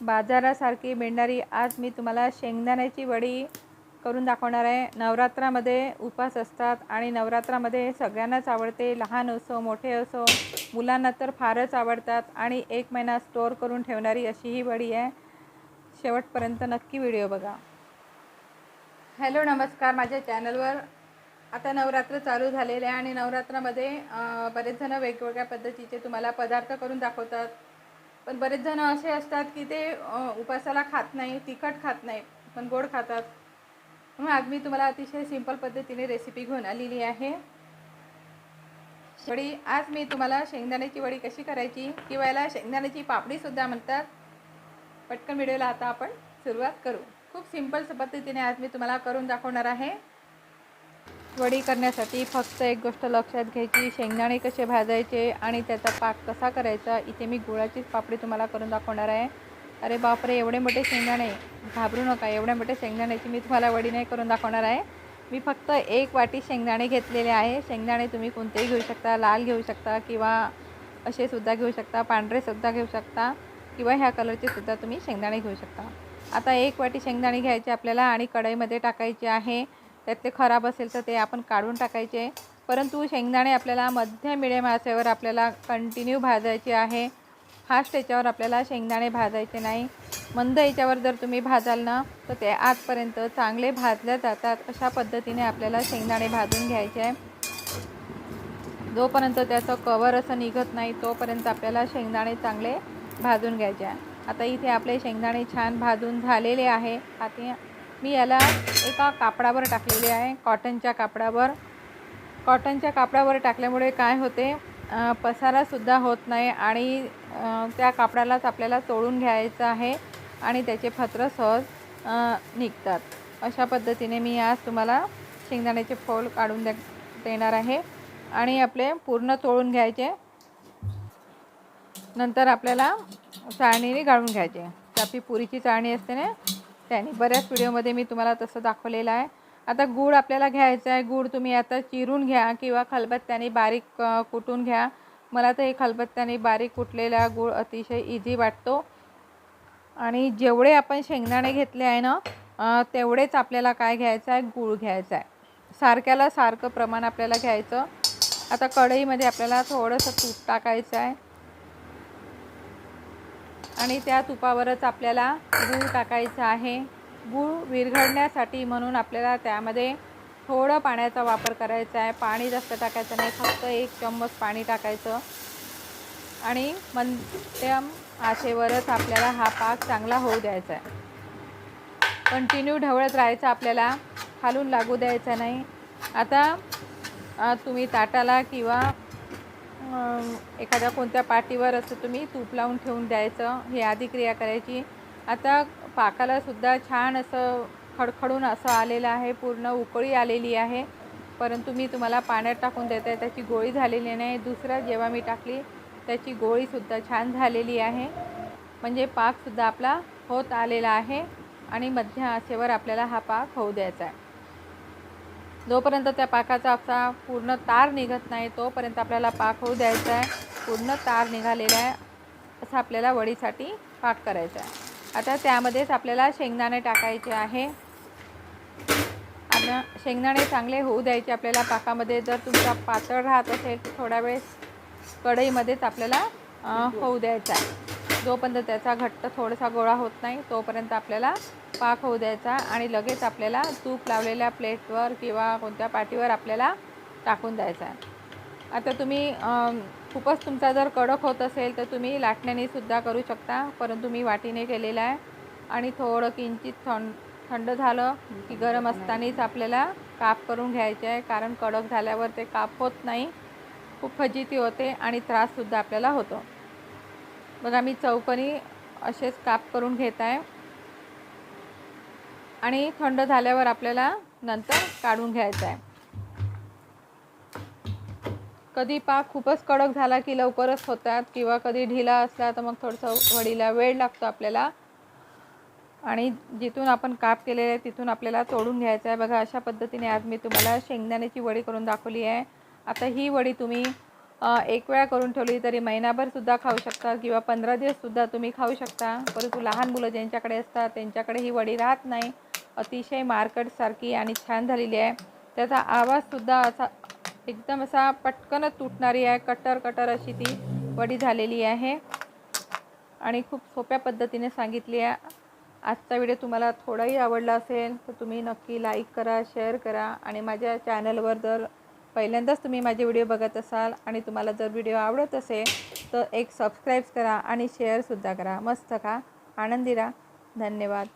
बाजारासारखी मिळणारी. आज मी तुम्हाला शेंगदाण्याची वडी करून दाखवणार आहे. नवरात्रामध्ये उपास असतात आणि नवरात्रामध्ये सगळ्यांनाच आवडते. लहान असो मोठे असो मुलांना तर फारच आवडतात आणि एक महिना स्टोअर करून ठेवणारी अशी ही वडी आहे. शेवटपर्यंत नक्की व्हिडिओ बघा. हॅलो नमस्कार माझ्या चॅनलवर. आता नवरात्र चालू झालेले आहे आणि नवरात्रामध्ये बरेचजणं वेगवेगळ्या पद्धतीचे तुम्हाला पदार्थ करून दाखवतात. पण बरेच जण असे असतात की ते उपासाला खात नाही तिखट खात नाही पण गोड खातात. म्हणून आज मी तुम्हाला अतिशय सिंपल पद्धतीने रेसिपी घेऊन आलेली आहे. वडी आज मी तुम्हाला शेंगदाण्याची वडी कशी करायची किंवा याला शेंगदाण्याची पापडीसुद्धा म्हणतात. पटकन व्हिडिओला आता आपण सुरुवात करू. खूप सिंपल पद्धतीने आज मी तुम्हाला करून दाखवणार आहे. वडी करण्यासाठी फक्त एक गोष्ट लक्षात घ्यायची शेंगदाणे कसे भाजायचे आणि त्याचा पाक कसा करायचा इथे मी गुळाचीच पापडी तुम्हाला करून दाखवणार आहे. अरे बापरे एवढे मोठे शेंगदाणे. घाबरू नका एवढ्या मोठे शेंगदाण्याची मी तुम्हाला वडी नाही करून दाखवणार आहे. मी फक्त एक वाटी शेंगदाणे घेतलेले आहे. शेंगदाणे तुम्ही कोणतेही घेऊ शकता लाल घेऊ शकता किंवा असे सुद्धा घेऊ शकता पांढरेसुद्धा घेऊ शकता किंवा ह्या कलरचे सुद्धा तुम्ही शेंगदाणे घेऊ शकता. आता एक वाटी शेंगदाणे घ्यायचे आपल्याला आणि कढईमध्ये टाकायचे आहे. त्यात ते खराब असेल तर ते आपण काढून टाकायचे. परंतु शेंगदाणे आपल्याला मध्य मिडियम आचेवर आपल्याला कंटिन्यू भाजायचे आहे. फास्ट याच्यावर आपल्याला शेंगदाणे भाजायचे नाही. मंद याच्यावर जर तुम्ही भाजाल ना तर ते आजपर्यंत चांगले भाजले जातात. अशा पद्धतीने आपल्याला शेंगदाणे भाजून घ्यायचे. आहे जोपर्यंत त्याचं कवर असं निघत नाही तोपर्यंत आपल्याला शेंगदाणे चांगले भाजून घ्यायचे. आहे आता इथे आपले शेंगदाणे छान भाजून झालेले आहे. आता मी याला एका कापडावर टाकलेले आहे कॉटनच्या कापडावर. कॉटनच्या कापडावर टाकल्यामुळे काय होते पसारासुद्धा होत नाही आणि त्या कापडालाच आपल्याला तोडून घ्यायचं आहे आणि त्याचे फत्र सहज निघतात. अशा पद्धतीने मी आज तुम्हाला शेंगदाण्याचे फोल काढून द्या देणार आहे आणि आपले पूर्ण तोळून घ्यायचे. नंतर आपल्याला चाळणीने गाळून घ्यायचे. आपली पुरीची चाळणी असते ना त्याने बऱ्याच व्हिडिओमध्ये मी तुम्हाला तसं दाखवलेलं आहे. आता गूळ आपल्याला घ्यायचा आहे. गूळ तुम्ही आता चिरून घ्या किंवा खलबत्त्याने बारीक कुटून घ्या. मला तर हे खलबत्त्याने बारीक कुटलेला गूळ अतिशय इझी वाटतो. आणि जेवढे आपण शेंगदाणे घेतले आहे ना तेवढेच आपल्याला काय घ्यायचं आहे? गूळ घ्यायचा आहे. सारख्याला सारखं प्रमाण आपल्याला घ्यायचं. आता कढईमध्ये आपल्याला थोडंसं तूप टाकायचं आहे. आणि त्या तुपावरच आपल्याला गूळ टाकायचं आहे. गूळ विरघळण्यासाठी म्हणून आपल्याला त्यामध्ये थोडं पाण्याचा वापर करायचा आहे. पाणी जास्त टाकायचं नाही फक्त एक चम्मच पाणी टाकायचं. आणि मध्यम आशेवरच आपल्याला हा पाक चांगला होऊ द्यायचा आहे. कंटिन्यू ढवळत राहायचं आपल्याला खालून लागू द्यायचं नाही. आता तुम्ही ताटाला किंवा एखाद्या कोणत्या पाटीवर असं तुम्ही तूप लावून ठेवून द्यायचं ही आधी क्रिया करायची. आता पाकाला सुद्धा छान असं खडखडून असं आलेलं आहे पूर्ण उकळी आलेली आहे. परंतु मी तुम्हाला पाण्यात टाकून देत आहे त्याची गोळी झालेली नाही. दुसरा जेव्हा मी टाकली त्याची गोळीसुद्धा छान झालेली आहे. म्हणजे पाकसुद्धा आपला होत आलेला आहे आणि मध्य आशेवर आपल्याला हा पाक होऊ द्यायचा आहे. जोपर्यंत त्या पाकाचा असा पूर्ण तार निघत नाही तोपर्यंत आपल्याला पाक होऊ द्यायचा आहे. पूर्ण तार निघालेला आहे असं आपल्याला वडीसाठी पाक करायचा आहे. आता त्यामध्येच आपल्याला शेंगदाणे टाकायचे आहे. आता शेंगदाणे चांगले होऊ द्यायचे आपल्याला पाकामध्ये. जर तुमचा पातळ राहत असेल तर थोडा वेळ कढईमध्येच आपल्याला होऊ द्यायचा आहे. जोपर्यंत त्याचा घट्ट थोडासा गोळा होत नाही तोपर्यंत आपल्याला पाक होऊ द्यायचा आणि लगेच आपल्याला तूप लावलेल्या प्लेटवर किंवा कोणत्या पाटीवर आपल्याला टाकून द्यायचा आहे. आता तुम्ही खूपच तुमचा जर कडक होत असेल तर तुम्ही लाटण्याने सुद्धा करू शकता परंतु मी वाटीने केलेला आहे आणि थोडं किंचित थंड थंड झालं की गरम असतानाच आपल्याला काप करून घ्यायचे आहे कारण कडक झाल्यावर ते काप होत नाही. खूप फजिती होते आणि त्राससुद्धा आपल्याला होतो. बघा मी चौकोनी असेच काप करून घेत आहे. आणि थंड झाल्यावर आपल्याला नंतर काढून घ्यायचं आहे. कधी पाक खूपच कडक झाला की लवकरच होतात किंवा कधी ढिला असला तर मग थोडंसं वडीला वेळ लागतो आपल्याला. आणि जिथून आपण काप केलेले आहे तिथून आपल्याला तोडून घ्यायचं आहे. बघा अशा पद्धतीने आज मी तुम्हाला शेंगदाण्याची वडी करून दाखवली आहे. आता ही वडी तुम्ही एक वेळा करून ठेवली तरी महिनाभरसुद्धा खाऊ शकता किंवा पंधरा दिवससुद्धा तुम्ही खाऊ शकता. परंतु लहान मुलं ज्यांच्याकडे असतात त्यांच्याकडे ही वडी राहत नाही. अतिशय मार्केटसारखी आणि छान झालेली आहे. त्याचा आवाजसुद्धा असा एकदम असा पटकनच तुटणारी आहे. कटर कटर अशी ती वडी झालेली आहे. आणि खूप सोप्या पद्धतीने सांगितली आहे. आजचा व्हिडिओ तुम्हाला थोडाही आवडला असेल तर तुम्ही नक्की लाईक करा शेअर करा. आणि माझ्या चॅनलवर जर पहिल्यांदाच तुम्ही माझे व्हिडिओ बघत असाल आणि तुम्हाला जर व्हिडिओ आवडत असेल तर एक सबस्क्राईब करा आणि शेअरसुद्धा करा. मस्त का आनंदी राहा. धन्यवाद.